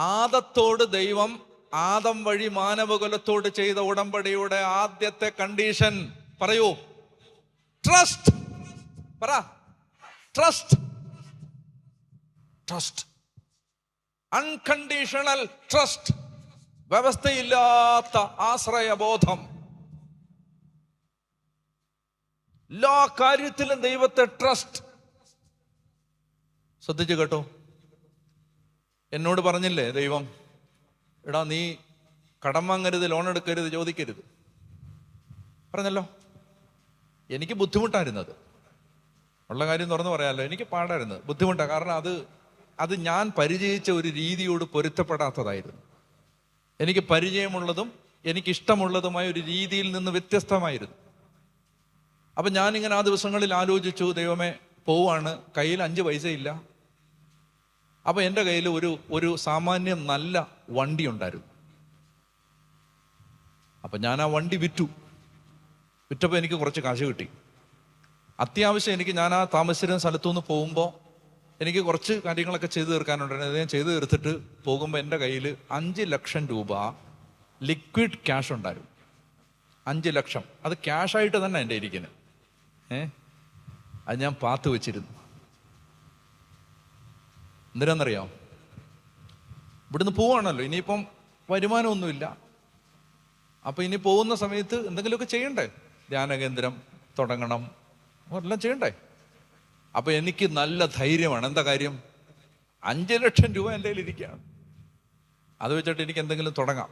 ആദത്തോട് ദൈവം ആദം വഴി മാനവകുലത്തോട് ചെയ്ത ഉടമ്പടിയുടെ ആദ്യത്തെ കണ്ടീഷൻ പറയൂ. ട്രസ്റ്റ് പറ. ട്രസ്റ്റ് ട്രസ്റ്റ് അൺകണ്ടീഷണൽ ട്രസ്റ്റ് വ്യവസ്ഥയില്ലാത്ത ആശ്രയബോധം. എല്ലാ കാര്യത്തിലും ദൈവത്തെ ട്രസ്റ്റ് ശ്രദ്ധിച്ചു കേട്ടോ. എന്നോട് പറഞ്ഞില്ലേ ദൈവം എടാ നീ കടം വാങ്ങരുത് ലോൺ എടുക്കരുത് ചോദിക്കരുത്. പറഞ്ഞല്ലോ. എനിക്ക് ബുദ്ധിമുട്ടായിരുന്നത്. ഉള്ള കാര്യം തുറന്നു പറയാമല്ലോ എനിക്ക് പാടായിരുന്നു ബുദ്ധിമുട്ടാണ് കാരണം അത് അത് ഞാൻ പരിചയിച്ച ഒരു രീതിയോട് പൊരുത്തപ്പെടാത്തതായിരുന്നു. എനിക്ക് പരിചയമുള്ളതും എനിക്കിഷ്ടമുള്ളതുമായ ഒരു രീതിയിൽ നിന്ന് വ്യത്യസ്തമായിരുന്നു. അപ്പം ഞാനിങ്ങനെ ആ ദിവസങ്ങളിൽ ആലോചിച്ചു ദൈവമേ പോവാണ്. കയ്യിൽ അഞ്ച് പൈസ ഇല്ല അപ്പം എന്റെ കയ്യിൽ ഒരു ഒരു സാമാന്യം നല്ല വണ്ടി ഉണ്ടായിരുന്നു. അപ്പം ഞാൻ ആ വണ്ടി വിറ്റു. വിറ്റപ്പോൾ എനിക്ക് കുറച്ച് കാശ് കിട്ടി. അത്യാവശ്യം എനിക്ക് ഞാൻ ആ താമസിച്ചിരുന്ന സ്ഥലത്തുനിന്ന് പോകുമ്പോൾ എനിക്ക് കുറച്ച് കാര്യങ്ങളൊക്കെ ചെയ്തു തീർക്കാനുണ്ടായിരുന്നു. ഞാൻ ചെയ്തു തീർത്തിട്ട് പോകുമ്പോൾ എന്റെ കയ്യിൽ അഞ്ച് ലക്ഷം രൂപ ലിക്വിഡ് ക്യാഷ് ഉണ്ടായിരുന്നു. അഞ്ച് ലക്ഷം. അത് ക്യാഷായിട്ട് തന്നെ എന്റെ ഇരിക്കുന്നത് ഏ? അത് ഞാൻ പാത്ത് വെച്ചിരുന്നു. എന്തിനാണെന്നറിയാം ഇവിടുന്ന് പോവാണല്ലോ. ഇനിയിപ്പം വരുമാനമൊന്നുമില്ല. അപ്പം ഇനി പോകുന്ന സമയത്ത് എന്തെങ്കിലുമൊക്കെ ചെയ്യണ്ടേ? ധ്യാനകേന്ദ്രം തുടങ്ങണം. എല്ലാം ചെയ്യണ്ടേ? അപ്പം എനിക്ക് നല്ല ധൈര്യമാണ്. എന്താ കാര്യം? അഞ്ച് ലക്ഷം രൂപ എന്റെ കയ്യിൽ ഇരിക്കുകയാണ് അത് വെച്ചിട്ട് എനിക്ക് എന്തെങ്കിലും തുടങ്ങാം.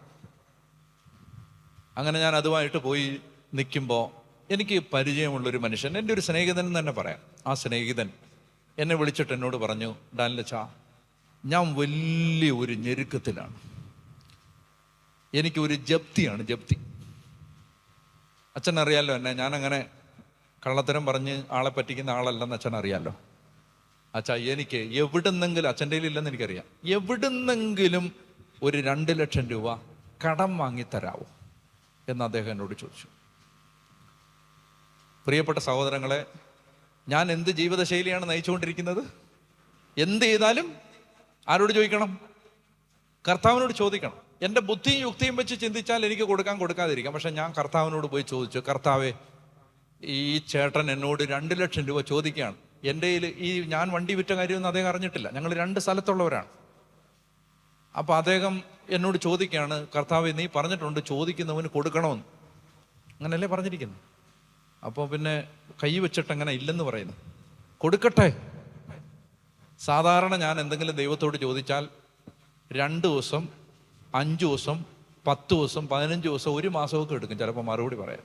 അങ്ങനെ ഞാൻ അതുമായിട്ട് പോയി നിൽക്കുമ്പോൾ എനിക്ക് പരിചയമുള്ളൊരു മനുഷ്യൻ എന്റെ ഒരു സ്നേഹിതൻ എന്ന് തന്നെ പറയാം. ആ സ്നേഹിതൻ എന്നെ വിളിച്ചിട്ട് എന്നോട് പറഞ്ഞു ഡാനിലച്ച ഞാൻ വലിയ ഒരു ഞെരുക്കത്തിലാണ്. എനിക്ക് ഒരു ജപ്തിയാണ് ജപ്തി. അച്ഛൻ അറിയാലോ എന്നെ? ഞാനങ്ങനെ കള്ളത്തരം പറഞ്ഞ് ആളെ പറ്റിക്കുന്ന ആളല്ലെന്ന് അച്ഛൻ അറിയാലോ അച്ഛാ എനിക്ക് എവിടുന്നെങ്കിലും അച്ഛന്റെ ഇല്ലെന്ന് എനിക്കറിയാം. എവിടുന്നെങ്കിലും ഒരു രണ്ട് ലക്ഷം രൂപ കടം വാങ്ങിത്തരാവോ എന്ന് അദ്ദേഹം എന്നോട് ചോദിച്ചു. പ്രിയപ്പെട്ട സഹോദരങ്ങളെ ഞാൻ എന്ത് ജീവിതശൈലിയാണ് നയിച്ചുകൊണ്ടിരിക്കുന്നത്? എന്ത് ചെയ്താലും ആരോട് ചോദിക്കണം? കർത്താവിനോട് ചോദിക്കണം. എന്റെ ബുദ്ധിയും യുക്തിയും വെച്ച് ചിന്തിച്ചാൽ എനിക്ക് കൊടുക്കാൻ കൊടുക്കാതിരിക്കാം. പക്ഷെ ഞാൻ കർത്താവിനോട് പോയി ചോദിച്ചു കർത്താവേ ഈ ചേട്ടൻ എന്നോട് രണ്ട് ലക്ഷം രൂപ ചോദിക്കുകയാണ്. എന്റെ ഈ ഞാൻ വണ്ടി വിറ്റ കാര്യമൊന്നും അദ്ദേഹം അറിഞ്ഞിട്ടില്ല. ഞങ്ങൾ രണ്ട് സ്ഥലത്തുള്ളവരാണ്. അപ്പോൾ അദ്ദേഹം എന്നോട് ചോദിക്കുകയാണ് കർത്താവ് നീ പറഞ്ഞിട്ടുണ്ട് ചോദിക്കുന്നവന് കൊടുക്കണമെന്ന്. അങ്ങനല്ലേ പറഞ്ഞിരിക്കുന്നു അപ്പോൾ പിന്നെ കൈ വെച്ചിട്ട് അങ്ങനെ ഇല്ലെന്ന് പറയുന്നു. കൊടുക്കട്ടെ. സാധാരണ ഞാൻ എന്തെങ്കിലും ദൈവത്തോട് ചോദിച്ചാൽ രണ്ട് ദിവസം അഞ്ച് ദിവസം പത്ത് ദിവസം പതിനഞ്ച് ദിവസം ഒരു മാസമൊക്കെ എടുക്കും. ചിലപ്പോൾ മറുപടി പറയാം.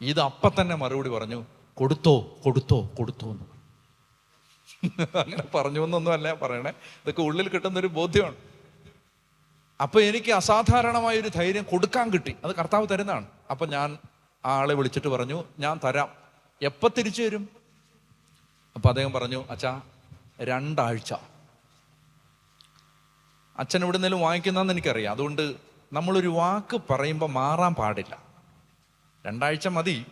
ഇത് അപ്പം തന്നെ മറുപടി പറഞ്ഞു കൊടുത്തോ കൊടുത്തോ കൊടുത്തോ എന്ന് അങ്ങനെ പറഞ്ഞു എന്നൊന്നുമല്ല പറയണേ. ഇതൊക്കെ ഉള്ളിൽ കിട്ടുന്നൊരു ബോധ്യമാണ്. അപ്പോൾ എനിക്ക് അസാധാരണമായ ഒരു ധൈര്യം കൊടുക്കാൻ കിട്ടി. അത് കർത്താവ് തരുന്നതാണ്. അപ്പൊ ഞാൻ ആളെ വിളിച്ചിട്ട് പറഞ്ഞു ഞാൻ തരാം. എപ്പോ തിരിച്ചു വരും? അപ്പൊ അദ്ദേഹം പറഞ്ഞു അച്ഛാ രണ്ടാഴ്ച. അച്ഛൻ ഇവിടെ നിന്നും വാങ്ങിക്കുന്നതെന്ന് എനിക്കറിയാം. അതുകൊണ്ട് നമ്മളൊരു വാക്ക് പറയുമ്പോൾ മാറാൻ പാടില്ല. രണ്ടാഴ്ച മതി.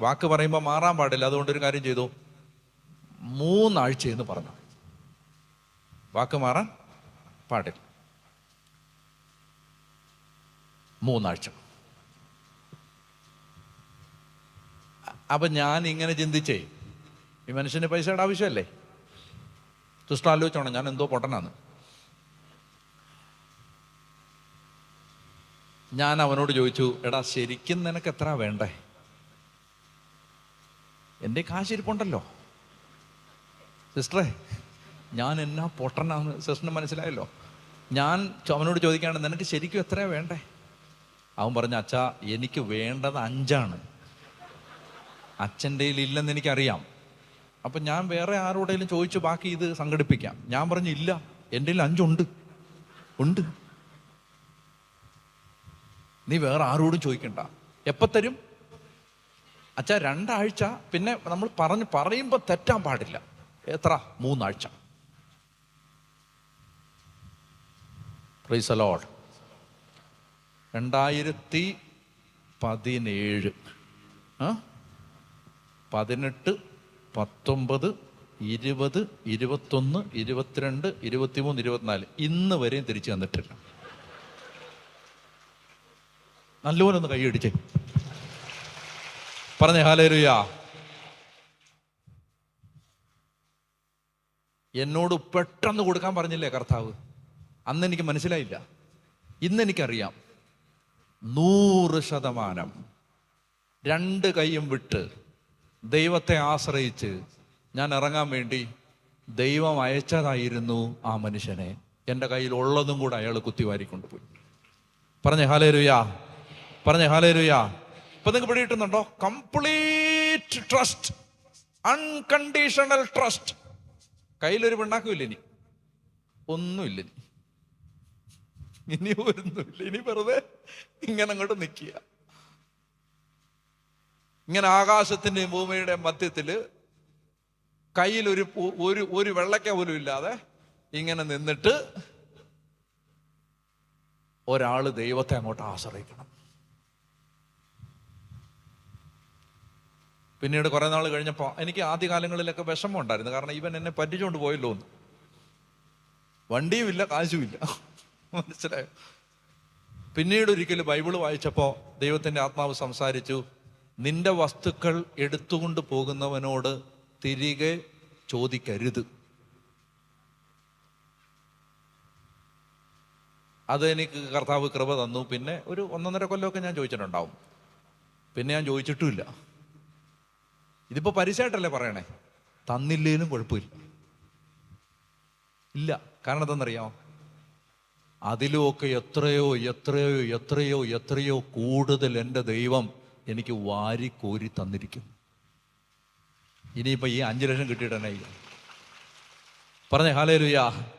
വാക്ക് പറയുമ്പോൾ മാറാൻ പാടില്ല. അതുകൊണ്ട് ഒരു കാര്യം ചെയ്തു. മൂന്നാഴ്ച എന്ന് പറഞ്ഞു. വാക്ക് മാറാൻ പാടില്ല. മൂന്നാഴ്ച. അപ്പൊ ഞാൻ ഇങ്ങനെ ചിന്തിച്ചേ ഈ മനുഷ്യന് പൈസയുടെ ആവശ്യമല്ലേ? ദുഷ്ടം ആലോചിച്ചോണം ഞാൻ എന്തോ പൊട്ടനാന്ന്. ഞാൻ അവനോട് ചോദിച്ചു എടാ ശരിക്കും നിനക്ക് എത്ര വേണ്ടേ? എന്റെ കാശിരിപ്പുണ്ടല്ലോ. സിസ്റ്ററെ ഞാൻ എന്നാ പൊട്ടനാന്ന് സിസ്റ്ററിന് മനസ്സിലായല്ലോ. ഞാൻ അവനോട് ചോദിക്കുകയാണ് നിനക്ക് ശരിക്കും എത്രയാ വേണ്ടേ? അവൻ പറഞ്ഞ അച്ഛാ എനിക്ക് വേണ്ടത് അഞ്ചാണ്. അച്ഛന്റെ ഇല്ലെന്ന് എനിക്കറിയാം. അപ്പം ഞാൻ വേറെ ആരോടെങ്കിലും ചോദിച്ചു ബാക്കി ഇത് സംഘടിപ്പിക്കാം. ഞാൻ പറഞ്ഞു ഇല്ല എന്റെ അഞ്ചുണ്ട്. ഉണ്ട്? നീ വേറെ ആരോടും ചോദിക്കണ്ട. എപ്പോൾ തരും? അച്ഛാ രണ്ടാഴ്ച. പിന്നെ നമ്മൾ പറഞ്ഞ് പറയുമ്പോൾ തെറ്റാൻ പാടില്ല. എത്ര? മൂന്നാഴ്ച. പ്രൈസ് രണ്ടായിരത്തി പതിനേഴ്. ആ? പതിനെട്ട് പത്തൊമ്പത് ഇരുപത് ഇരുപത്തൊന്ന് ഇരുപത്തിരണ്ട് ഇരുപത്തിമൂന്ന് ഇരുപത്തിനാല്. ഇന്ന് വരെയും തിരിച്ചു തന്നിട്ടില്ല. നല്ലപോലെ ഒന്ന് കൈയടിച്ചേ. പറഞ്ഞേ ഹാലേരുയാ എന്നോട് പെട്ടെന്ന് കൊടുക്കാൻ പറഞ്ഞില്ലേ കർത്താവ്? അന്ന് എനിക്ക് മനസ്സിലായില്ല. ഇന്ന് എനിക്കറിയാം. നൂറ് ശതമാനം. രണ്ട് കൈയും വിട്ട് ദൈവത്തെ ആശ്രയിച്ച് ഞാൻ ഇറങ്ങാൻ വേണ്ടി ദൈവം അയച്ചതായിരുന്നു ആ മനുഷ്യനെ. എന്റെ കയ്യിൽ ഉള്ളതും കൂടെ അയാൾ കുത്തിവാരി കൊണ്ടുപോയി പറഞ്ഞേ ഹാലേരുയാ പറഞ്ഞേ ഹാലേരുയാ ഇപ്പൊ നിങ്ങൾക്ക് പിടിയിട്ടുന്നുണ്ടോ കംപ്ലീറ്റ് ട്രസ്റ്റ് അൺകണ്ടീഷണൽ ട്രസ്റ്റ് കയ്യിലൊരു പിണ്ണാക്കുമില്ല ഇനി. ഒന്നുമില്ല ഇനി. ഇനി ഇനി വെറുതെ ഇങ്ങനെ അങ്ങോട്ട് നിൽക്കുക. ഇങ്ങനെ ആകാശത്തിന്റെയും ഭൂമിയുടെ മധ്യത്തിൽ കയ്യിൽ ഒരു ഒരു ഒരു വെള്ളക്ക പോലും ഇല്ലാതെ ഇങ്ങനെ നിന്നിട്ട് ഒരാൾ ദൈവത്തെ അങ്ങോട്ട് ആശ്രയിക്കണം. പിന്നീട് കുറെ നാൾ കഴിഞ്ഞപ്പോൾ എനിക്ക് ആദ്യകാലങ്ങളിലൊക്കെ വിഷമം ഉണ്ടായിരുന്നു. കാരണം ഇവൻ എന്നെ പറ്റിച്ചുകൊണ്ട് പോയല്ലോ എന്ന്. വണ്ടിയുമില്ല കാശുമില്ല. മനസ്സിലായോ? പിന്നീട് ഒരിക്കലും ബൈബിൾ വായിച്ചപ്പോൾ ദൈവത്തിന്റെ ആത്മാവ് സംസാരിച്ചു. നിന്റെ വസ്തുക്കൾ എടുത്തുകൊണ്ട് പോകുന്നവനോട് തിരികെ ചോദിക്കരുത്. അത് എനിക്ക് കർത്താവ് കൃപ തന്നു. പിന്നെ ഒരു ഒന്നൊന്നര കൊല്ലമൊക്കെ ഞാൻ ചോദിച്ചിട്ടുണ്ടാവും. പിന്നെ ഞാൻ ചോദിച്ചിട്ടുമില്ല. ഇതിപ്പോ പരിചയമായിട്ടല്ലേ പറയണേ? തന്നില്ലേലും കുഴപ്പമില്ല. ഇല്ല. കാരണം എന്തെന്നറിയാമോ അതിലുമൊക്കെ എത്രയോ എത്രയോ എത്രയോ എത്രയോ കൂടുതൽ എന്റെ ദൈവം എനിക്ക് വാരി കോരി തന്നിരിക്കും ഇനിയിപ്പോൾ ഈ അഞ്ചു ലക്ഷം കിട്ടിയിട്ട് ചെയ്യും? പറഞ്ഞേ ഹാലേലുയാ.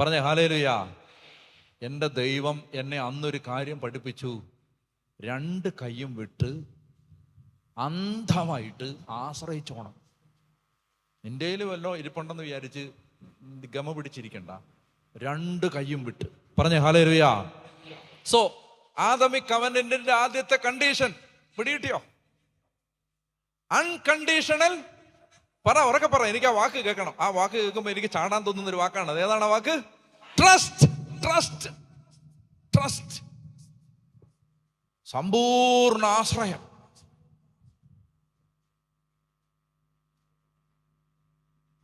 പറഞ്ഞേ ഹാലേലുയാ. എന്റെ ദൈവം എന്നെ അന്നൊരു കാര്യം പഠിപ്പിച്ചു. രണ്ട് കൈയും വിട്ട് അന്ധമായിട്ട് ആശ്രയിച്ചോണം. നിന്റെ വല്ലോ ഇരിപ്പുണ്ടെന്ന് വിചാരിച്ച് ഗമ പിടിച്ചിരിക്കണ്ട. രണ്ട് കൈയും വിട്ട്. പറഞ്ഞേ ഹാലേലുയാ. സോ ആദമി കവനന്റിന്റെ ആദ്യത്തെ കണ്ടീഷൻ പിടികിട്ടിയോ? അൺകണ്ടീഷണൽ പറ ഉറക്കെ പറ എനിക്ക് ആ വാക്ക് കേൾക്കണം. ആ വാക്ക് കേൾക്കുമ്പോൾ എനിക്ക് ചാടാൻ തോന്നുന്ന ഒരു വാക്കാണ്. അത് ഏതാണ് ആ വാക്ക്? ട്രസ്റ്റ് ട്രസ്റ്റ് ട്രസ്റ്റ് സമ്പൂർണ ആശ്രയം.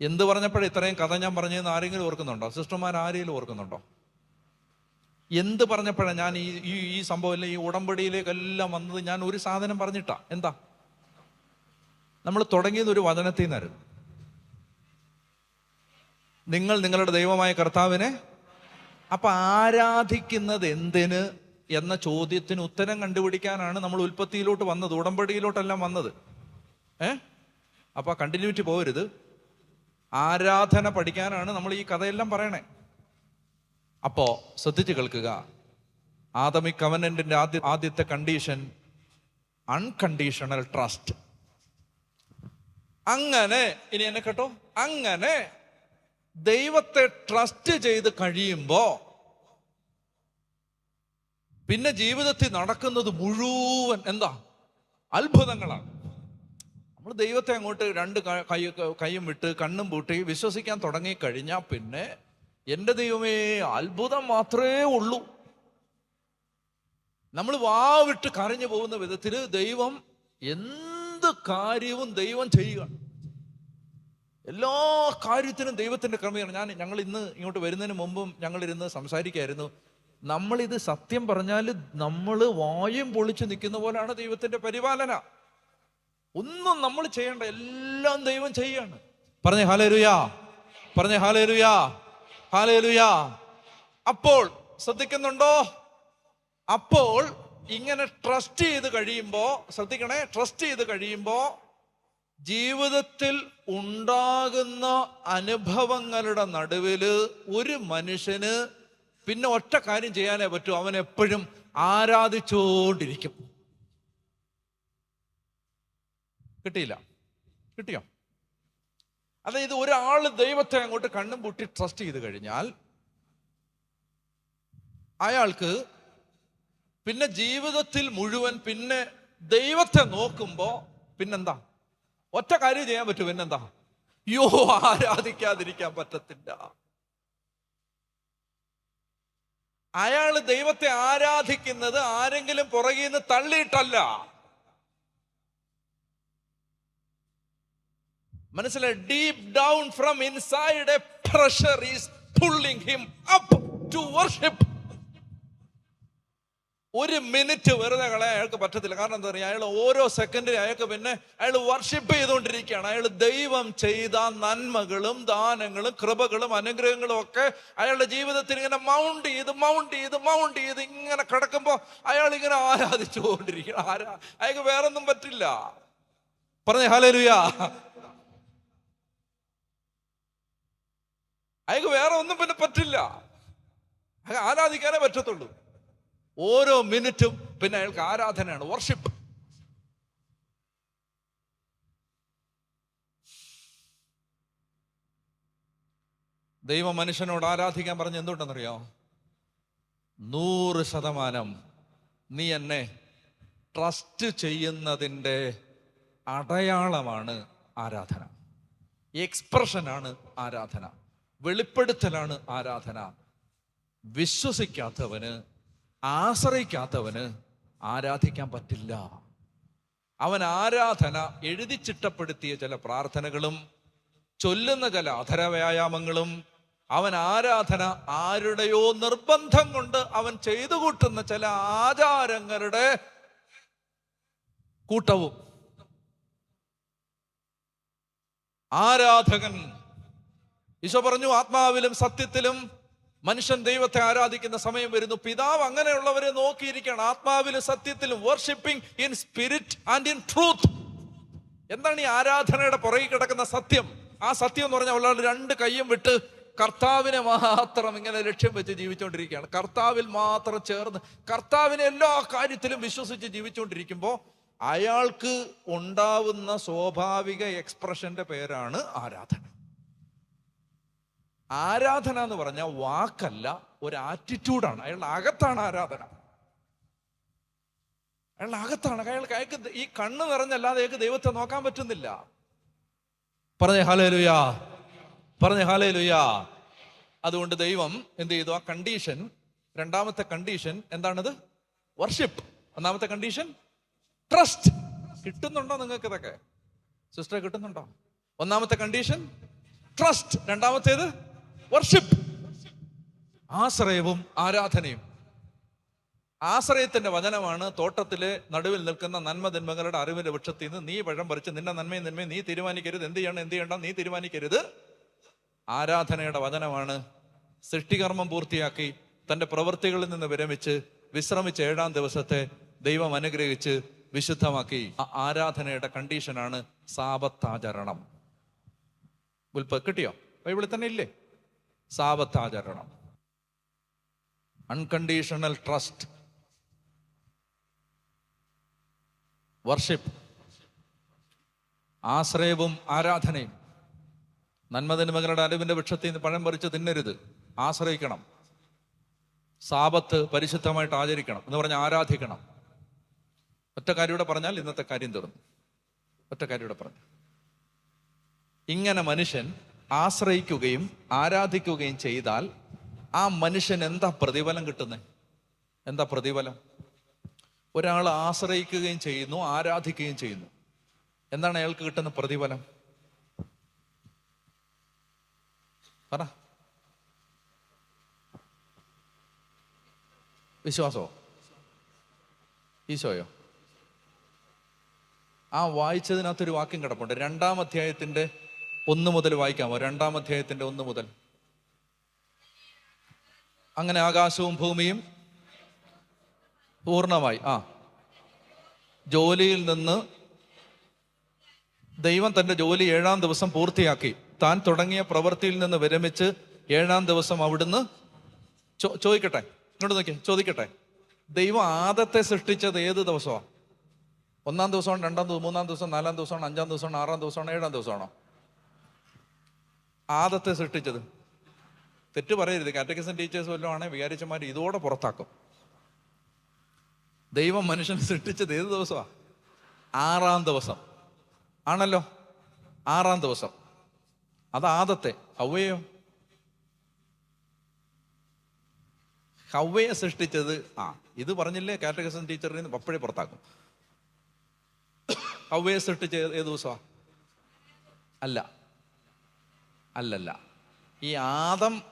എന്ത് പറഞ്ഞപ്പോഴേ ഇത്രയും കഥ ഞാൻ പറഞ്ഞതെന്ന് ആരെങ്കിലും ഓർക്കുന്നുണ്ടോ? സിസ്റ്റർമാർ ആരെങ്കിലും ഓർക്കുന്നുണ്ടോ? എന്ത് പറഞ്ഞപ്പോഴാണ് ഞാൻ ഈ ഈ ഈ അല്ലെങ്കിൽ ഈ ഉടമ്പടിയിലേക്കെല്ലാം വന്നത്? ഞാൻ ഒരു സാധനം പറഞ്ഞിട്ടാ. എന്താ? നമ്മൾ തുടങ്ങിയത് ഒരു വചനത്തിൽ നിന്നായിരുന്നു. നിങ്ങൾ നിങ്ങളുടെ ദൈവമായ കർത്താവിനെ അപ്പൊ ആരാധിക്കുന്നത് എന്തിന് എന്ന ചോദ്യത്തിന് ഉത്തരം കണ്ടുപിടിക്കാനാണ് നമ്മൾ ഉൽപ്പത്തിയിലോട്ട് വന്നത് ഉടമ്പടിയിലോട്ടെല്ലാം വന്നത്. ഏ? അപ്പൊ കണ്ടിന്യൂറ്റി പോകരുത് ആരാധന പഠിക്കാനാണ് നമ്മൾ ഈ കഥയെല്ലാം പറയണേ. അപ്പോ ശ്രദ്ധിച്ചു കേൾക്കുക. ആദമി കവനന്റിന്റെ ആദ്യ ആദ്യത്തെ കണ്ടീഷൻ അൺകണ്ടീഷണൽ ട്രസ്റ്റ് അങ്ങനെ ഇനി എന്നെ കേട്ടോ? അങ്ങനെ ദൈവത്തെ ട്രസ്റ്റ് ചെയ്ത് കഴിയുമ്പോ പിന്നെ ജീവിതത്തിൽ നടക്കുന്നത് മുഴുവൻ എന്താ? അത്ഭുതങ്ങളാണ്. നമ്മൾ ദൈവത്തെ അങ്ങോട്ട് രണ്ട് കൈ കൈയും വിട്ട് കണ്ണും പൂട്ടി വിശ്വസിക്കാൻ തുടങ്ങി കഴിഞ്ഞാൽ പിന്നെ എന്റെ ദൈവമേ അത്ഭുതം മാത്രമേ ഉള്ളൂ. നമ്മൾ വാവിട്ട് കരഞ്ഞു പോകുന്ന വിധത്തിൽ ദൈവം എന്ത് കാര്യവും ദൈവം ചെയ്യുക. എല്ലാ കാര്യത്തിനും ദൈവത്തിന്റെ ക്രമീകരണം. ഞാൻ ഞങ്ങൾ ഇന്ന് ഇങ്ങോട്ട് വരുന്നതിന് മുമ്പും ഞങ്ങൾ ഇരുന്ന് സംസാരിക്കായിരുന്നു. നമ്മളിത് സത്യം പറഞ്ഞാൽ നമ്മൾ വായും പൊളിച്ചു നിൽക്കുന്ന പോലെയാണ് ദൈവത്തിന്റെ പരിപാലന. ഒന്നും നമ്മൾ ചെയ്യേണ്ട എല്ലാം ദൈവം ചെയ്യാണ്. പറഞ്ഞേ ഹാലേരുയാ പറഞ്ഞേ ഹാലേലുയാ ഹാലേലുയാ. അപ്പോൾ ശ്രദ്ധിക്കുന്നുണ്ടോ? അപ്പോൾ ഇങ്ങനെ ട്രസ്റ്റ് ചെയ്ത് കഴിയുമ്പോൾ ശ്രദ്ധിക്കണേ ട്രസ്റ്റ് ചെയ്ത് കഴിയുമ്പോൾ ജീവിതത്തിൽ ഉണ്ടാകുന്ന അനുഭവങ്ങളുടെ നടുവിൽ ഒരു മനുഷ്യന് പിന്നെ ഒറ്റ കാര്യം ചെയ്യാനേ പറ്റൂ. അവൻ എപ്പോഴും ആരാധിച്ചുകൊണ്ടിരിക്കും കിട്ടിയില്ല. കിട്ടിയോ? അതായത് ഒരാൾ ദൈവത്തെ അങ്ങോട്ട് കണ്ണും പൂട്ടി ട്രസ്റ്റ് ചെയ്ത് കഴിഞ്ഞാൽ അയാൾക്ക് പിന്നെ ജീവിതത്തിൽ മുഴുവൻ പിന്നെ ദൈവത്തെ നോക്കുമ്പോൾ പിന്നെന്താ? ഒറ്റ കാര്യം ചെയ്യാൻ പറ്റും പിന്നെന്താ? യോ ആരാധിക്കാതിരിക്കാൻ പറ്റത്തില്ല. അയാൾ ദൈവത്തെ ആരാധിക്കുന്നത് ആരെങ്കിലും പുറകിൽ നിന്ന് തള്ളിയിട്ടല്ല. മനസ്സിലായി deep down from inside a pressure is pulling him up to worship ഒരു മിനിറ്റ് വെറുതെ കളയാൻ അയാൾക്ക് പറ്റത്തില്ല. കാരണം എന്താ പറയുക അയാൾ ഓരോ സെക്കൻഡിൽ അയാൾക്ക് പിന്നെ അയാൾ വർഷിപ്പ് ചെയ്തുകൊണ്ടിരിക്കുകയാണ്. അയാൾ ദൈവം ചെയ്ത നന്മകളും ദാനങ്ങളും കൃപകളും അനുഗ്രഹങ്ങളും ഒക്കെ അയാളുടെ ജീവിതത്തിൽ ഇങ്ങനെ മൗണ്ട് ചെയ്ത് മൗണ്ട് ചെയ്ത് മൗണ്ട് ചെയ്ത് ഇങ്ങനെ കിടക്കുമ്പോൾ അയാൾ ഇങ്ങനെ ആരാധിച്ചു കൊണ്ടിരിക്കണം ആരാ? അയാൾക്ക് വേറൊന്നും പറ്റില്ല. പറഞ്ഞേ ഹലരുയാ അയാൾക്ക് വേറെ ഒന്നും പിന്നെ പറ്റില്ല. അയാൾ ആരാധിക്കാനേ പറ്റത്തുള്ളൂ. ഓരോ മിനിറ്റും പിന്നെ അയാൾക്ക് ആരാധനയാണ് വർഷിപ്പ് ദൈവ മനുഷ്യനോട് ആരാധിക്കാൻ പറഞ്ഞ് എന്തുകൊണ്ടെന്നറിയോ നൂറ് ശതമാനം നീ എന്നെ ട്രസ്റ്റ് ചെയ്യുന്നതിന്റെ അടയാളമാണ് ആരാധന. എക്സ്പ്രഷനാണ് ആരാധന. വെളിപ്പെടുത്തലാണ് ആരാധന. വിശ്വസിക്കാത്തവന് ആശ്രയിക്കാത്തവന് ആരാധിക്കാൻ പറ്റില്ല. അവൻ ആരാധന എഴുതി ചിട്ടപ്പെടുത്തിയ ചില പ്രാർത്ഥനകളും ചൊല്ലുന്ന ചില അധരവ്യായാമങ്ങളും അവൻ ആരാധന ആരുടെയോ നിർബന്ധം കൊണ്ട് അവൻ ചെയ്തു കൂട്ടുന്ന ചില ആചാരങ്ങളുടെ കൂട്ടവും. ആരാധകൻ ഈശോ പറഞ്ഞു ആത്മാവിലും സത്യത്തിലും മനുഷ്യൻ ദൈവത്തെ ആരാധിക്കുന്ന സമയം വരുന്നു. പിതാവ് അങ്ങനെയുള്ളവരെ നോക്കിയിരിക്കുകയാണ്. ആത്മാവിലും സത്യത്തിലും worshipping in spirit and in truth എന്താണ് ഈ ആരാധനയുടെ പുറകിൽ കിടക്കുന്ന സത്യം? ആ സത്യം എന്ന് പറഞ്ഞാൽ ഒരാൾ രണ്ട് കൈയും വിട്ട് കർത്താവിനെ മാത്രം ഇങ്ങനെ ലക്ഷ്യം വെച്ച് ജീവിച്ചുകൊണ്ടിരിക്കുകയാണ്. കർത്താവിൽ മാത്രം ചേർന്ന് കർത്താവിനെ എല്ലാ കാര്യത്തിലും വിശ്വസിച്ച് ജീവിച്ചുകൊണ്ടിരിക്കുമ്പോൾ അയാൾക്ക് ഉണ്ടാവുന്ന സ്വാഭാവിക എക്സ്പ്രഷന്റെ പേരാണ് ആരാധന. ആരാധന എന്ന് പറഞ്ഞാൽ വാക്കല്ല ഒരു ആറ്റിറ്റ്യൂഡാണ് അയാളുടെ അകത്താണ് ആരാധന. അയാളുടെ അകത്താണ്. അയാൾക്ക് അയാൾക്ക് ഈ കണ്ണ് നിറഞ്ഞല്ലാതെ അയാൾക്ക് ദൈവത്തെ നോക്കാൻ പറ്റുന്നില്ല. പറഞ്ഞേ ഹാലേലുയാ പറഞ്ഞേ ഹാലേലുയാ അതുകൊണ്ട് ദൈവം എന്ത് ചെയ്തു? ആ കണ്ടീഷൻ രണ്ടാമത്തെ കണ്ടീഷൻ എന്താണത്? വർഷിപ്പ് ഒന്നാമത്തെ കണ്ടീഷൻ ട്രസ്റ്റ് കിട്ടുന്നുണ്ടോ നിങ്ങൾക്ക് ഇതൊക്കെ? സിസ്റ്റർ കിട്ടുന്നുണ്ടോ? ഒന്നാമത്തെ കണ്ടീഷൻ ട്രസ്റ്റ് രണ്ടാമത്തേത്? വർഷിപ്പ് ആശ്രയവും ആരാധനയും. ആശ്രയത്തിന്റെ വചനമാണ് തോട്ടത്തിലെ നടുവിൽ നിൽക്കുന്ന നന്മതിന്മകളുടെ അറിവിന്റെ വൃക്ഷത്തിൽ നിന്ന് നീ വഴം പറിച്ച് നിന്റെ നന്മയും നന്മയും നീ തീരുമാനിക്കരുത്. എന്ത് ചെയ്യണം? എന്ത് ചെയ്യണ്ട? നീ തീരുമാനിക്കരുത്. ആരാധനയുടെ വചനമാണ് സൃഷ്ടികർമ്മം പൂർത്തിയാക്കി തന്റെ പ്രവൃത്തികളിൽ നിന്ന് വിരമിച്ച് വിശ്രമിച്ച് ഏഴാം ദിവസത്തെ ദൈവം അനുഗ്രഹിച്ച് വിശുദ്ധമാക്കി. ആരാധനയുടെ കണ്ടീഷനാണ് സാപത്താചരണം. ഉൽപ്പ കിട്ടിയോ? ബൈബിളിൽ തന്നെ ഇല്ലേ? സാപത്താചരണം അൺകണ്ടീഷണൽ ട്രസ്റ്റ് വർഷിപ്പ് ആശ്രയവും ആരാധനയും. നന്മതിന്മകളുടെ അലവിന്റെ വൃക്ഷത്തിൽ നിന്ന് പഴം പറിച്ച് തിന്നരുത്. ആശ്രയിക്കണം. സാപത്ത് പരിശുദ്ധമായിട്ട് ആചരിക്കണം എന്ന് പറഞ്ഞാൽ ആരാധിക്കണം. ഒറ്റ കാര്യൂടെ പറഞ്ഞാൽ ഇന്നത്തെ കാര്യം തീർന്നു. ഒറ്റ കാര്യൂടെ പറഞ്ഞു. ഇങ്ങനെ മനുഷ്യൻ ആശ്രയിക്കുകയും ആരാധിക്കുകയും ചെയ്താൽ ആ മനുഷ്യൻ എന്താ പ്രതിഫലം കിട്ടുന്നത് എന്താ പ്രതിഫലം? ഒരാൾ ആശ്രയിക്കുകയും ചെയ്യുന്നു ആരാധിക്കുകയും ചെയ്യുന്നു. എന്താണ് അയാൾക്ക് കിട്ടുന്ന പ്രതിഫലം? പറ. വിശ്വാസോ ഈശോയോ? ആ വായിച്ചതിനകത്തൊരു വാക്യം കിടപ്പുണ്ട്. രണ്ടാം അധ്യായത്തിന്റെ ഒന്ന് മുതൽ വായിക്കാമോ രണ്ടാം അധ്യായത്തിന്റെ ഒന്ന് മുതൽ. അങ്ങനെ ആകാശവും ഭൂമിയും പൂർണമായി. ആ. ജോലിയിൽ നിന്ന് ദൈവം തന്റെ ജോലി ഏഴാം ദിവസം പൂർത്തിയാക്കി. താൻ തുടങ്ങിയ പ്രവൃത്തിയിൽ നിന്ന് വിരമിച്ച് ഏഴാം ദിവസം അവിടുന്ന് ചോ- ചോദിക്കട്ടെ? ഇങ്ങോട്ട് നോക്കി ചോദിക്കട്ടെ? ദൈവം ആദത്തെ സൃഷ്ടിച്ചത് ഏത് ദിവസമാണ് ഒന്നാം ദിവസമാണ് രണ്ടാം ദിവസം മൂന്നാം ദിവസം നാലാം ദിവസമാണ് അഞ്ചാം ദിവസമാണ് ആറാം ദിവസമാണ് ഏഴാം ദിവസമാണോ? ആദത്തെ സൃഷ്ടിച്ചത്. തെറ്റ് പറയരുത്. കാറ്റഗസൻ ടീച്ചേഴ്സ് വല്ലതും ആണെങ്കിൽ വികാരിച്ചമാർ ഇതോടെ പുറത്താക്കും. ദൈവം മനുഷ്യനെ സൃഷ്ടിച്ചത് ഏത് ദിവസമാണ് ആറാം ദിവസം. ആണല്ലോ? ആറാം ദിവസം. അത് ആദത്തെ. ഹൗവയോ ഹൗവയെ സൃഷ്ടിച്ചത് ആ ഇത് പറഞ്ഞില്ലേ കാറ്റഗസൻ ടീച്ചറിൽ നിന്ന് അപ്പോഴേ പുറത്താക്കും. ഹൗവയെ സൃഷ്ടിച്ചത് ഏത് ഏത് ദിവസമാ? അല്ല. അല്ലല്ല. ഈ ആദം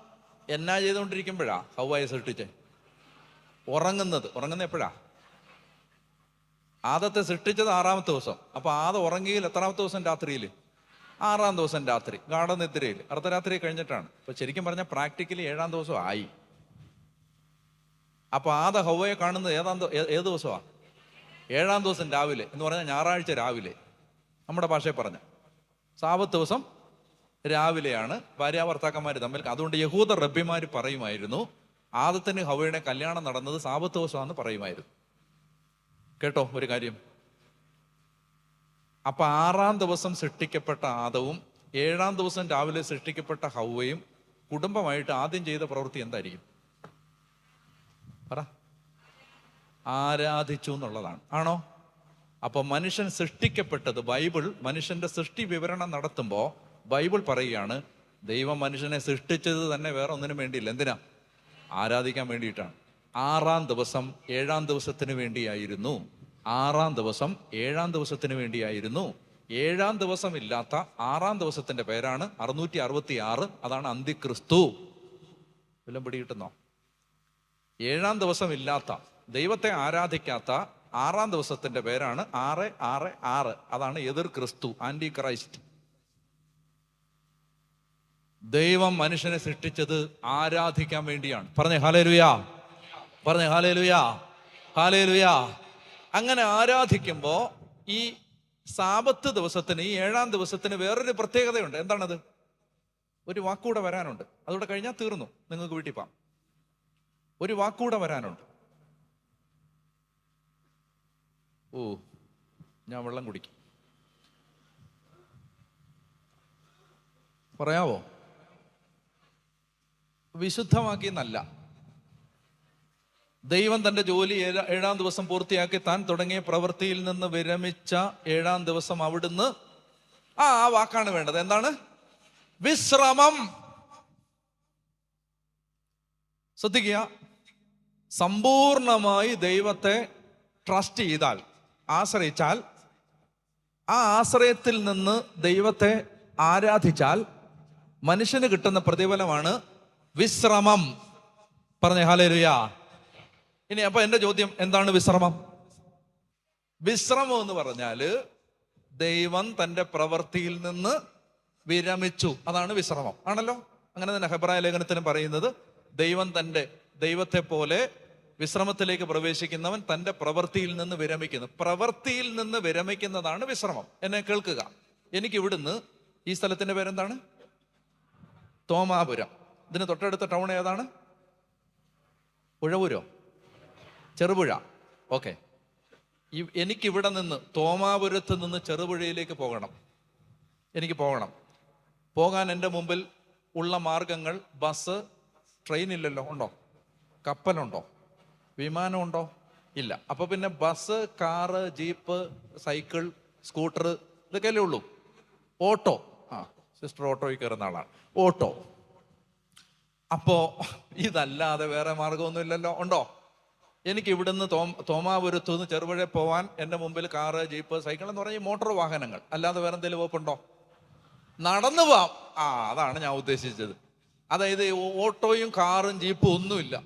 എന്നാ ചെയ്തുകൊണ്ടിരിക്കുമ്പോഴാ? ഹൗവയെ സൃഷ്ടിച്ചേ? ഉറങ്ങുന്നത്. ഉറങ്ങുന്ന എപ്പോഴാ? ആദത്തെ സൃഷ്ടിച്ചത് ആറാമത്തെ ദിവസം. അപ്പോൾ ആദ ഉറങ്ങിയിൽ എത്രാമത്തെ ദിവസം രാത്രിയിൽ? ആറാം ദിവസം രാത്രി. ഗാഠനിദ്രയിൽ. അർദ്ധരാത്രി കഴിഞ്ഞിട്ടാണ്. അപ്പോൾ ശരിക്കും പറഞ്ഞാൽ പ്രാക്ടിക്കലി ഏഴാം ദിവസം ആയി. അപ്പോൾ ആദ ഹൗവയെ കാണുന്നത് ഏതാം ഏത് ദിവസമാ? ഏഴാം ദിവസം രാവിലെ എന്ന് പറഞ്ഞാൽ ഞായറാഴ്ച രാവിലെ. നമ്മുടെ ഭാഷയിൽ പറഞ്ഞ. സാപത്ത് ദിവസം രാവിലെയാണ് ഭാര്യ ഭർത്താക്കന്മാർ തമ്മിൽ അതുകൊണ്ട് യഹൂദ റബ്ബിമാർ പറയുമായിരുന്നു ആദത്തിന് ഹവയുടെ കല്യാണം നടന്നത് സാപത്ത് ദിവസമാണെന്ന് പറയുമായിരുന്നു. കേട്ടോ ഒരു കാര്യം. അപ്പൊ ആറാം ദിവസം സൃഷ്ടിക്കപ്പെട്ട ആദവും ഏഴാം ദിവസം രാവിലെ സൃഷ്ടിക്കപ്പെട്ട ഹവയും കുടുംബമായിട്ട് ആദ്യം ചെയ്ത പ്രവൃത്തി എന്തായിരിക്കും? പറ. ആരാധിച്ചു എന്നുള്ളതാണ്. ആണോ? അപ്പൊ മനുഷ്യൻ സൃഷ്ടിക്കപ്പെട്ടത് ബൈബിൾ മനുഷ്യന്റെ സൃഷ്ടി വിവരണം നടത്തുമ്പോൾ ബൈബിൾ പറയുകയാണ് ദൈവം മനുഷ്യനെ സൃഷ്ടിച്ചത് തന്നെ വേറെ ഒന്നിനും വേണ്ടിയില്ല. എന്തിനാ? ആരാധിക്കാൻ വേണ്ടിയിട്ടാണ്. ആറാം ദിവസം ഏഴാം ദിവസത്തിന് വേണ്ടിയായിരുന്നു. ആറാം ദിവസം ഏഴാം ദിവസത്തിന് വേണ്ടിയായിരുന്നു. ഏഴാം ദിവസം ഇല്ലാത്ത ആറാം ദിവസത്തിന്റെ പേരാണ് അറുന്നൂറ്റി അറുപത്തി ആറ് അതാണ് അന്തിക്രിസ്തു. വല്ലതും പിടികിട്ടുന്നോ? ഏഴാം ദിവസം ഇല്ലാത്ത ദൈവത്തെ ആരാധിക്കാത്ത ആറാം ദിവസത്തിന്റെ പേരാണ് ആറ് ആറ് ആറ്. അതാണ് എതിർ ക്രിസ്തു ആന്റി ക്രൈസ്റ്റ്. ദൈവം മനുഷ്യനെ സൃഷ്ടിച്ചത് ആരാധിക്കാൻ വേണ്ടിയാണ്. പറഞ്ഞേ ഹാലേലുയാ പറഞ്ഞേ ഹാലേലുയാ ഹാലേലുയാ അങ്ങനെ ആരാധിക്കുമ്പോൾ ഈ സാപത്ത് ദിവസത്തിന് ഈ ഏഴാം ദിവസത്തിന് വേറൊരു പ്രത്യേകതയുണ്ട്. എന്താണത്? ഒരു വാക്കൂടെ വരാനുണ്ട്. അതുകൂടെ കഴിഞ്ഞാൽ തീർന്നു. നിങ്ങൾക്ക് വീട്ടിൽ പോകാം. ഒരു വാക്കൂടെ വരാനുണ്ട്. ഓ ഞാൻ വെള്ളം കുടിക്കും. പറയാവോ? വിശുദ്ധമാക്കി എന്നല്ല ദൈവം തന്റെ ജോലി ഏഴ- ദിവസം പൂർത്തിയാക്കി താൻ തുടങ്ങിയ പ്രവൃത്തിയിൽ നിന്ന് വിരമിച്ച ഏഴാം ദിവസം അവിടുന്ന് ആ ആ വാക്കാണ് വേണ്ടത്. എന്താണ്? വിശ്രമം. ശ്രദ്ധിക്കുക. സമ്പൂർണമായി ദൈവത്തെ ട്രസ്റ്റ് ചെയ്താൽ ആശ്രയിച്ചാൽ ആ ആശ്രയത്തിൽ നിന്ന് ദൈവത്തെ ആരാധിച്ചാൽ മനുഷ്യന് കിട്ടുന്ന പ്രതിഫലമാണ് വിശ്രമം. പറഞ്ഞേ ഹാലേലുയ ഇനി അപ്പൊ എന്റെ ചോദ്യം എന്താണ് വിശ്രമം? വിശ്രമം എന്ന് പറഞ്ഞാൽ ദൈവം തന്റെ പ്രവൃത്തിയിൽ നിന്ന് വിരമിച്ചു. അതാണ് വിശ്രമം. ആണല്ലോ? അങ്ങനെ തന്നെ ഹെബ്രായ ലേഖനത്തിനും പറയുന്നത് ദൈവം തന്റെ ദൈവത്തെ പോലെ വിശ്രമത്തിലേക്ക് പ്രവേശിക്കുന്നവൻ തന്റെ പ്രവൃത്തിയിൽ നിന്ന് വിരമിക്കുന്നു. പ്രവൃത്തിയിൽ നിന്ന് വിരമിക്കുന്നതാണ് വിശ്രമം. എന്നെ കേൾക്കുക. എനിക്ക് ഇവിടുന്ന് ഈ സ്ഥലത്തിന്റെ പേരെന്താണ്? തോമാപുരം. ഇതിന് തൊട്ടടുത്ത ടൗൺ ഏതാണ്? ഉഴവൂരോ ചെറുപുഴ. ഓക്കെ. എനിക്കിവിടെ നിന്ന് തോമാപുരത്ത് നിന്ന് ചെറുപുഴയിലേക്ക് പോകണം. എനിക്ക് പോകണം. പോകാൻ എന്റെ മുമ്പിൽ ഉള്ള മാർഗങ്ങൾ ബസ് ട്രെയിൻ ഇല്ലല്ലോ ഉണ്ടോ? കപ്പലുണ്ടോ? വിമാനമുണ്ടോ? ഇല്ല. അപ്പോൾ പിന്നെ bus car jeep cycle scooter ഇതൊക്കെയല്ലേ ഉള്ളൂ. ഓട്ടോ. ആ സിസ്റ്റർ ഓട്ടോയിൽ കയറുന്ന ആളാണ്. ഓട്ടോ. അപ്പോ ഇതല്ലാതെ വേറെ മാർഗമൊന്നുമില്ലല്ലോ. ഉണ്ടോ? എനിക്ക് ഇവിടുന്ന് തോ തോമാപുരത്തു നിന്ന് ചെറുപുഴ പോവാൻ എന്റെ മുമ്പിൽ കാറ് ജീപ്പ് സൈക്കിൾ എന്ന് പറഞ്ഞ മോട്ടോർ വാഹനങ്ങൾ. അല്ലാതെ വേറെ എന്തെങ്കിലും വകുപ്പുണ്ടോ? നടന്നു പോവാം. ആ അതാണ് ഞാൻ ഉദ്ദേശിച്ചത്. അതായത് ഓട്ടോയും കാറും ജീപ്പും ഒന്നുമില്ല.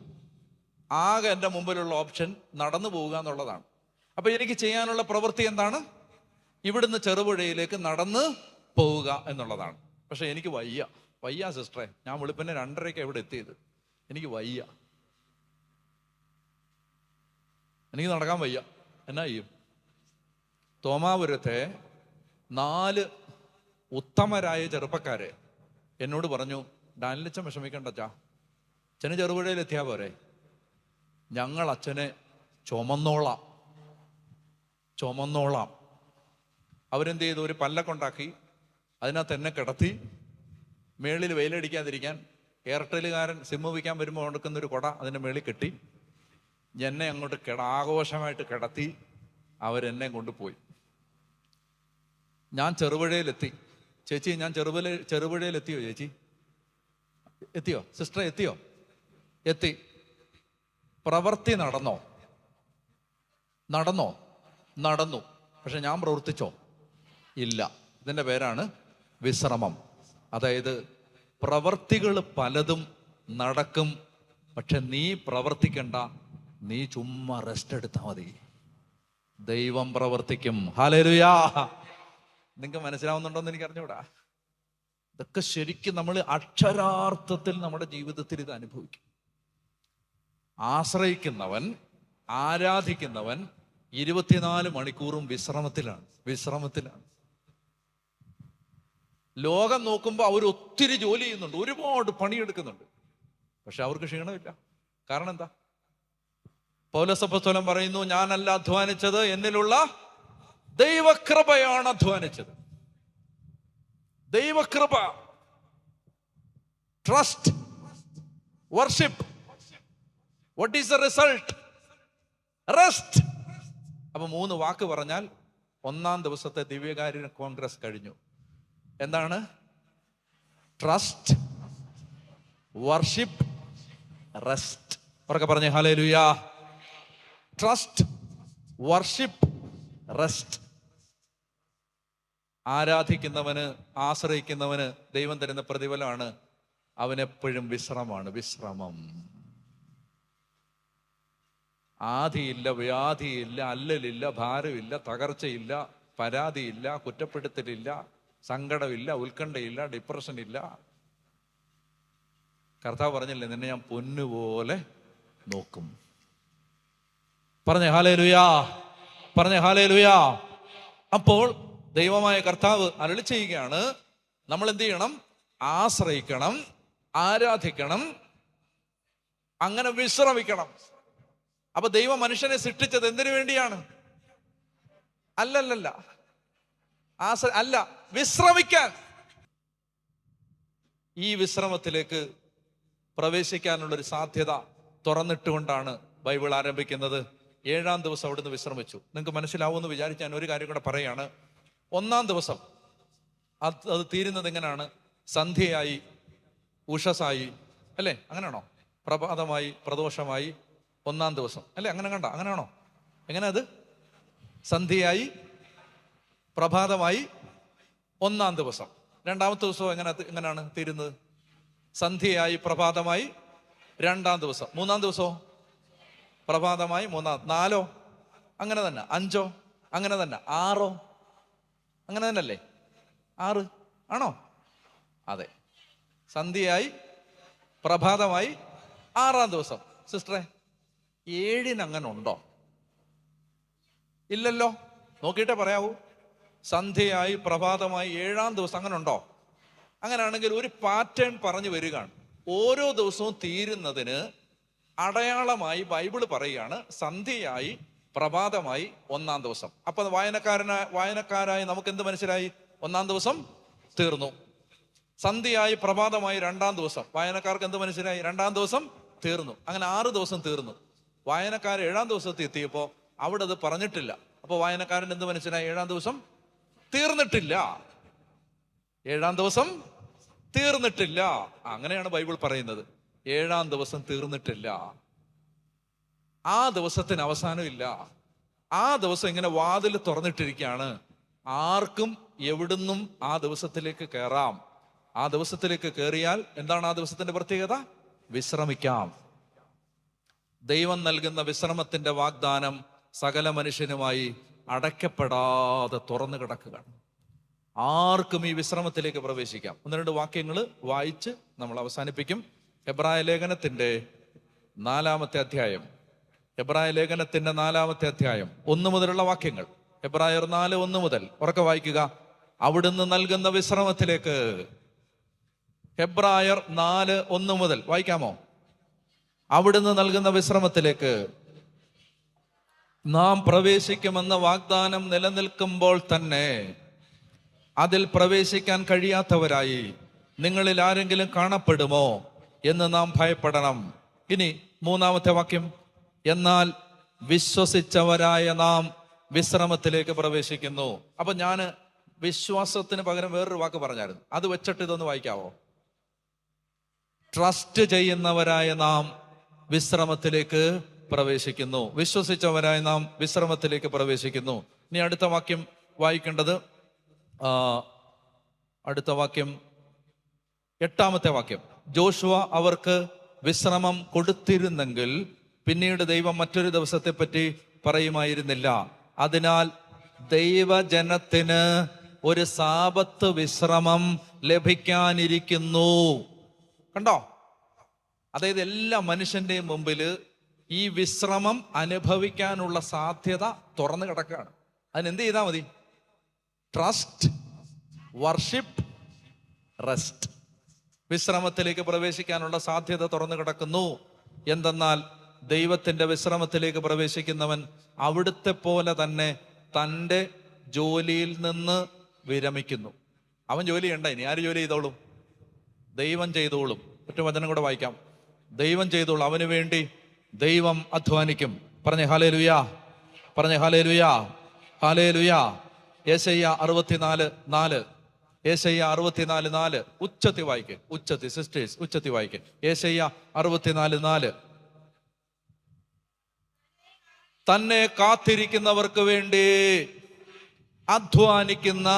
ആകെ എന്റെ മുമ്പിലുള്ള ഓപ്ഷൻ നടന്നു പോവുക എന്നുള്ളതാണ്. അപ്പൊ എനിക്ക് ചെയ്യാനുള്ള പ്രവൃത്തി എന്താണ്? ഇവിടുന്ന് ചെറുപുഴയിലേക്ക് നടന്ന് പോവുക എന്നുള്ളതാണ്. പക്ഷെ എനിക്ക് വയ്യ. വയ്യ സിസ്റ്ററെ. ഞാൻ വെളുപ്പിനെ രണ്ടരയ്ക്ക് എവിടെ എത്തിയത്. എനിക്ക് വയ്യ. എനിക്ക് നടക്കാൻ വയ്യ. എന്നാ ചെയ്യും? തോമാപുരത്തെ നാല് ഉത്തമരായ ചെറുപ്പക്കാരെ എന്നോട് പറഞ്ഞു ഡാനിലച്ചൻ വിഷമിക്കണ്ട അച്ഛാ. ചെറുപുഴയിൽ എത്തിയാ പോരെ. ഞങ്ങൾ അച്ഛനെ ചുമന്നോളാം. ചുമന്നോളാം. അവരെന്ത് ചെയ്തു? ഒരു പല്ലക്കൊണ്ടാക്കി അതിനകത്ത് എന്നെ കിടത്തി മേളിൽ വെയിലടിക്കാതിരിക്കാൻ എയർടെലുകാരൻ സിമ്മ് വയ്ക്കാൻ വരുമ്പോൾ കൊടുക്കുന്ന ഒരു കുട അതിന്റെ മേളിൽ കെട്ടി. എന്നെ അങ്ങോട്ട് കിട ആഘോഷമായിട്ട് കിടത്തി അവരെന്നെ കൊണ്ടുപോയി. ഞാൻ ചെറുപുഴയിലെത്തി. ചേച്ചി ഞാൻ ചെറുപുഴ ചെറുപുഴയിലെത്തിയോ ചേച്ചി? എത്തിയോ? സിസ്റ്റർ എത്തിയോ? എത്തി. പ്രവൃത്തി നടന്നോ? നടന്നോ? നടന്നു. പക്ഷെ ഞാൻ പ്രവർത്തിച്ചോ? ഇല്ല. ഇതിന്റെ പേരാണ് വിശ്രമം. അതായത് പ്രവർത്തികൾ പലതും നടക്കും പക്ഷെ നീ പ്രവർത്തിക്കണ്ട നീ ചുമ്മാ റെസ്റ്റ് എടുത്താൽ മതി. ദൈവം പ്രവർത്തിക്കും. ഹാലരുയാ നിങ്ങൾക്ക് മനസ്സിലാവുന്നുണ്ടോ എന്ന് എനിക്ക് അറിഞ്ഞൂടാ. ഇതൊക്കെ ശരിക്കും നമ്മൾ അക്ഷരാർത്ഥത്തിൽ നമ്മുടെ ജീവിതത്തിൽ ഇത് അനുഭവിക്കും. ആശ്രയിക്കുന്നവൻ ആരാധിക്കുന്നവൻ ഇരുപത്തിനാല് മണിക്കൂറും വിശ്രമത്തിലാണ്. വിശ്രമത്തിലാണ്. ലോകം നോക്കുമ്പോൾ അവർ ഒത്തിരി ജോലി ചെയ്യുന്നുണ്ട് ഒരുപാട് പണിയെടുക്കുന്നുണ്ട്. പക്ഷെ അവർക്ക് ക്ഷീണമില്ല. കാരണം എന്താ? പൗലസഭസ്വലം പറയുന്നു ഞാനല്ല അധ്വാനിച്ചത് എന്നിലുള്ള ദൈവകൃപയാണ് അധ്വാനിച്ചത്. ദൈവകൃപ trust worship what is the result rest അപ്പൊ മൂന്ന് വാക്ക് പറഞ്ഞാൽ ഒന്നാം ദിവസത്തെ ദിവ്യകാര്യ കോൺഗ്രസ് കഴിഞ്ഞു. എന്താണ്? ട്രസ്റ്റ് വർഷിപ്പ് റെസ്റ്റ് ഉറക്കെ പറഞ്ഞു hallelujah trust worship rest ആരാധിക്കുന്നവന് ആശ്രയിക്കുന്നവന് ദൈവം തരുന്ന പ്രതിഫലമാണ് അവനെപ്പോഴും വിശ്രമമാണ് വിശ്രമം. ആധിയില്ല വ്യാധിയില്ല അല്ലലില്ല ഭാരമില്ല തകർച്ചയില്ല പരാതിയില്ല കുറ്റപ്പെടുത്തലില്ല സങ്കടമില്ല ഉത്കണ്ഠയില്ല ഡിപ്രഷൻ ഇല്ല. കർത്താവ് പറഞ്ഞില്ലേ നിന്നെ ഞാൻ പൊന്നുപോലെ നോക്കും. പറഞ്ഞേ ഹാലേ ലുയാ പറഞ്ഞേ ഹാലേ ലുയാ അപ്പോൾ ദൈവമായ കർത്താവ് അരളി ചെയ്യുകയാണ് നമ്മൾ എന്ത് ചെയ്യണം? ആശ്രയിക്കണം ആരാധിക്കണം അങ്ങനെ വിശ്രമിക്കണം. അപ്പൊ ദൈവം മനുഷ്യനെ സൃഷ്ടിച്ചത് എന്തിനു വേണ്ടിയാണ്? അല്ലല്ലല്ല. ആശ്ര അല്ല വിശ്രമിക്കാൻ. ഈ വിശ്രമത്തിലേക്ക് പ്രവേശിക്കാനുള്ള ഒരു സാധ്യത തുറന്നിട്ടുകൊണ്ടാണ് ബൈബിൾ ആരംഭിക്കുന്നത്. ഏഴാം ദിവസം അവിടുന്ന് വിശ്രമിച്ചു. നിങ്ങൾക്ക് മനസ്സിലാവുമെന്ന് വിചാരിച്ച് ഞാൻ ഒരു കാര്യം കൂടെ പറയാണ് ഒന്നാം ദിവസം അത് അത് തീരുന്നത് എങ്ങനെയാണ്? സന്ധ്യയായി ഉഷസായി അല്ലേ? അങ്ങനെയാണോ? പ്രഭാതമായി പ്രദോഷമായി ഒന്നാം ദിവസം. അല്ലേ അങ്ങനെ കണ്ട? അങ്ങനെയാണോ? എങ്ങനെ അത്? സന്ധ്യയായി പ്രഭാതമായി ഒന്നാം ദിവസം. രണ്ടാമത്തെ ദിവസം എങ്ങനെ എങ്ങനെയാണ് തീരുന്നത്? സന്ധ്യയായി പ്രഭാതമായി രണ്ടാം ദിവസം. മൂന്നാം ദിവസമോ പ്രഭാതമായി മൂന്നാം നാലോ? അങ്ങനെ തന്നെ. അഞ്ചോ? അങ്ങനെ തന്നെ. ആറോ? അങ്ങനെ തന്നെയല്ലേ ആറ്? ആണോ? അതെ. സന്ധ്യയായി പ്രഭാതമായി ആറാം ദിവസം. സിസ്റ്ററെ ഏഴിനങ്ങനുണ്ടോ? ഇല്ലല്ലോ. നോക്കിയിട്ടേ പറയാവൂ. സന്ധ്യയായി പ്രഭാതമായി ഏഴാം ദിവസം അങ്ങനെ ഉണ്ടോ? അങ്ങനെയാണെങ്കിൽ ഒരു പാറ്റേൺ പറഞ്ഞു വരികയാണ്. ഓരോ ദിവസവും തീരുന്നതിന് അടയാളമായി ബൈബിൾ പറയുകയാണ് സന്ധ്യയായി പ്രഭാതമായി ഒന്നാം ദിവസം. അപ്പൊ വായനക്കാരനായ വായനക്കാരായി നമുക്ക് എന്ത് മനസ്സിലായി? ഒന്നാം ദിവസം തീർന്നു. സന്ധ്യയായി പ്രഭാതമായി രണ്ടാം ദിവസം. വായനക്കാർക്ക് എന്ത് മനസ്സിലായി? രണ്ടാം ദിവസം തീർന്നു. അങ്ങനെ ആറ് ദിവസം തീർന്നു. വായനക്കാർ ഏഴാം ദിവസത്തിൽ എത്തിയപ്പോൾ അവിടെ അത് പറഞ്ഞിട്ടില്ല. അപ്പോൾ വായനക്കാരൻ എന്ത് മനസ്സിലായി? ഏഴാം ദിവസം തീർന്നിട്ടില്ല. ഏഴാം ദിവസം തീർന്നിട്ടില്ല. അങ്ങനെയാണ് ബൈബിൾ പറയുന്നത്. ഏഴാം ദിവസം തീർന്നിട്ടില്ല. ആ ദിവസത്തിന് അവസാനമില്ല ആ ദിവസം ഇങ്ങനെ വാതിൽ തുറന്നിട്ടിരിക്കുകയാണ്. ആർക്കും എവിടുന്നും ആ ദിവസത്തിലേക്ക് കയറാം ആ ദിവസത്തിലേക്ക് കയറിയാൽ എന്താണ് ആ ദിവസത്തിന്റെ പ്രത്യേകത? വിശ്രമിക്കാം. ദൈവം നൽകുന്ന വിശ്രമത്തിന്റെ വാഗ്ദാനം സകല മനുഷ്യനുമായി അടയ്ക്കപ്പെടാതെ തുറന്നു കിടക്കുകയാണ്. ആർക്കും ഈ വിശ്രമത്തിലേക്ക് പ്രവേശിക്കാം. ഒന്ന് രണ്ട് വാക്യങ്ങൾ വായിച്ച് നമ്മൾ അവസാനിപ്പിക്കും. എബ്രായ ലേഖനത്തിന്റെ നാലാമത്തെ അധ്യായം. എബ്രായ ലേഖനത്തിന്റെ നാലാമത്തെ അധ്യായം. ഒന്ന് മുതലുള്ള വാക്യങ്ങൾ. എബ്രായർ നാല് ഒന്ന് മുതൽ. ഉറക്കെ വായിക്കുക. അവിടുന്ന് നൽകുന്ന വിശ്രമത്തിലേക്ക്. എബ്രായർ നാല് ഒന്ന് മുതൽ. വായിക്കാമോ? അവിടുന്ന് നൽകുന്ന വിശ്രമത്തിലേക്ക്. നാം പ്രവേശിക്കുമെന്ന വാഗ്ദാനം നിലനിൽക്കുമ്പോൾ തന്നെ അതിൽ പ്രവേശിക്കാൻ കഴിയാത്തവരായി നിങ്ങളിൽ ആരെങ്കിലും കാണപ്പെടുമോ എന്ന് നാം ഭയപ്പെടണം. ഇനി മൂന്നാമത്തെ വാക്യം. എന്നാൽ വിശ്വസിച്ചവരായ നാം വിശ്രമത്തിലേക്ക് പ്രവേശിക്കുന്നു. അപ്പൊ ഞാൻ വിശ്വാസത്തിന് പകരം വേറൊരു വാക്ക് പറഞ്ഞായിരുന്നു. അത് വെച്ചിട്ട് ഇതൊന്ന് വായിക്കാവോ? ട്രസ്റ്റ് ചെയ്യുന്നവരായ നാം വിശ്രമത്തിലേക്ക് പ്രവേശിക്കുന്നു. വിശ്വസിച്ചവരായി നാം വിശ്രമത്തിലേക്ക് പ്രവേശിക്കുന്നു. ഇനി അടുത്ത വാക്യം വായിക്കേണ്ടത് അടുത്ത വാക്യം എട്ടാമത്തെ വാക്യം. ജോഷുവ അവർക്ക് വിശ്രമം കൊടുത്തിരുന്നെങ്കിൽ പിന്നീട് ദൈവം മറ്റൊരു ദിവസത്തെ പറ്റി പറയുമായിരുന്നില്ല. അതിനാൽ ദൈവജനത്തിന് ഒരു സാപത്ത് വിശ്രമം ലഭിക്കാനിരിക്കുന്നു. കണ്ടോ? അതായത് എല്ലാ മനുഷ്യന്റെയും മുമ്പിൽ ഈ വിശ്രമം അനുഭവിക്കാനുള്ള സാധ്യത തുറന്നു കിടക്കുകയാണ്. അതിനെന്ത് ചെയ്താൽ മതി? ട്രസ്റ്റ് വർഷിപ്പ് റെസ്റ്റ് വിശ്രമത്തിലേക്ക് പ്രവേശിക്കാനുള്ള സാധ്യത തുറന്നു കിടക്കുന്നു. എന്തെന്നാൽ ദൈവത്തിന്റെ വിശ്രമത്തിലേക്ക് പ്രവേശിക്കുന്നവൻ അവിടുത്തെ പോലെ തന്നെ തന്റെ ജോലിയിൽ നിന്ന് വിരമിക്കുന്നു. അവൻ ജോലി ചെയ്യണ്ട ഇനി. ആര് ജോലി ചെയ്തോളും? ദൈവം ചെയ്തോളും. ഒറ്റ വചനം കൂടെ വായിക്കാം. ദൈവം ചെയ്തോളും. അവന് വേണ്ടി ദൈവം അധ്വാനിക്കും. പറഞ്ഞേ ഹാലേ ലുയാ പറഞ്ഞേ ഹാലേ ലുയാ ഹാലേ ലുയാ ഏശയ്യ അറുപത്തിനാല് നാല്. ഏശയ്യ അറുപത്തിനാല് നാല്. ഉച്ചത്തി വായിക്ക്. ഉച്ചത്തി സിസ്റ്റേഴ്സ് ഉച്ചത്തി വായിക്ക്. ഏശയ്യ അറുപത്തിനാല് നാല്. തന്നെ കാത്തിരിക്കുന്നവർക്ക് വേണ്ടി അധ്വാനിക്കുന്ന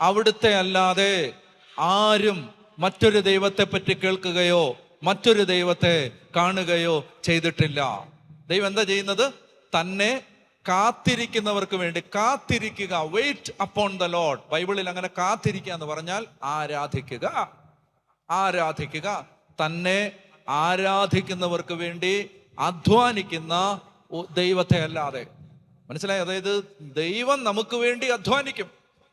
അവിടുത്തെ അല്ലാതെ ആരും മറ്റൊരു ദൈവത്തെ പറ്റി കേൾക്കുകയോ മറ്റൊരു ദൈവത്തെ കാണുകയോ ചെയ്തിട്ടില്ല. ദൈവം എന്താ ചെയ്യുന്നത്? തന്നെ കാത്തിരിക്കുന്നവർക്ക് വേണ്ടി കാത്തിരിക്കുക. വെയിറ്റ് അപ്പോൺ ദ ലോഡ് ബൈബിളിൽ അങ്ങനെ കാത്തിരിക്കുക എന്ന് പറഞ്ഞാൽ ആരാധിക്കുക. ആരാധിക്കുക. തന്നെ ആരാധിക്കുന്നവർക്ക് വേണ്ടി അധ്വാനിക്കുന്ന ദൈവത്തെ അല്ലാതെ. മനസ്സിലായി? അതായത് ദൈവം നമുക്ക് വേണ്ടി അധ്വാനിക്കും.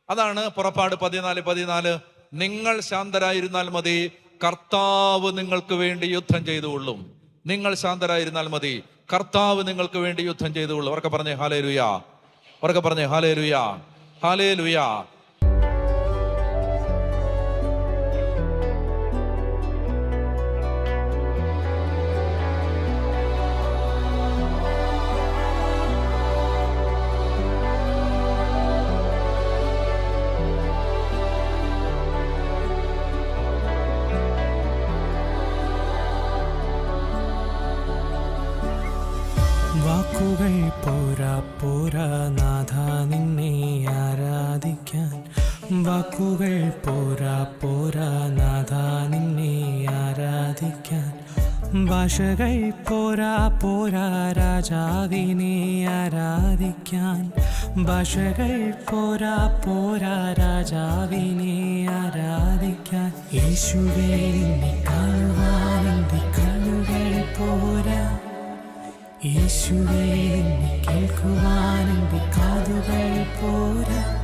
അതാണ് പുറപ്പാട് പതിനാല് പതിനാല്. നിങ്ങൾ ശാന്തരായിരുന്നാൽ മതി. കർത്താവ് നിങ്ങൾക്ക് വേണ്ടി യുദ്ധം ചെയ്തുകൊള്ളും. നിങ്ങൾ ശാന്തരായിരുന്നാൽ മതി. കർത്താവ് നിങ്ങൾക്ക് വേണ്ടി യുദ്ധം ചെയ്തുകൊള്ളും. അവർക്ക് പറഞ്ഞേ ഹാലേ ലുയാ അവർക്ക് പറഞ്ഞേ ഹാലേ ലുയാ ഹാലേ ലുയാ ഭാഷകൾ പോരാ പോരാ രാജാവിനെ ആരാധിക്കാൻ. ഭാഷകൾ പോരാ പോരാ രാജാവിനെ ആരാധിക്കാൻ. യേശുവേ എന്റെ കണ്ണുകൾ പോരാ. യേശുവേ കേൾക്കുവാൻ കാതുകൾ പോരാ.